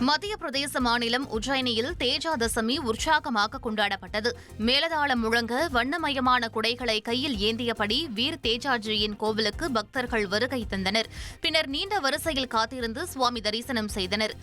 மத்திய பிரதேச மாநிலம் உஜ்ஜயினியில் தேஜா தசமி உற்சாகமாக கொண்டாடப்பட்டது. மேலதாளம் முழங்க வண்ணமயமான குடைகளை கையில் ஏந்தியபடி வீர் தேஜாஜியின் கோவிலுக்கு பக்தர்கள் வருகை தந்தனர். பின்னர் நீண்ட வரிசையில் காத்திருந்து சுவாமி தரிசனம் செய்தனர்.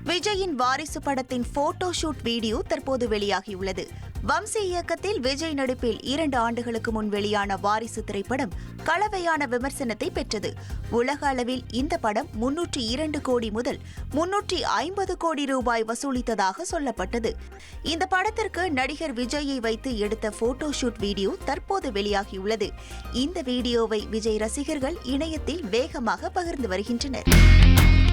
விஜயின் வாரிசு படத்தின் போட்டோ ஷூட் வீடியோ தற்போது வெளியாகியுள்ளது. வம்சி இயக்கத்தில் விஜய் நடிப்பில் இரண்டு ஆண்டுகளுக்கு முன் வெளியான வாரிசு திரைப்படம் கலவையான விமர்சனத்தை பெற்றது. உலக அளவில் இந்த படம் முன்னூற்றி இரண்டு கோடி முதல் முன்னூற்றி ஐம்பது கோடி ரூபாய் வசூலித்ததாக சொல்லப்பட்டது. இந்த படத்திற்கு நடிகர் விஜயை வைத்து எடுத்த போட்டோ ஷூட் வீடியோ தற்போது வெளியாகியுள்ளது. இந்த வீடியோவை விஜய் ரசிகர்கள் இணையத்தில் வேகமாக பகிர்ந்து வருகின்றனர்.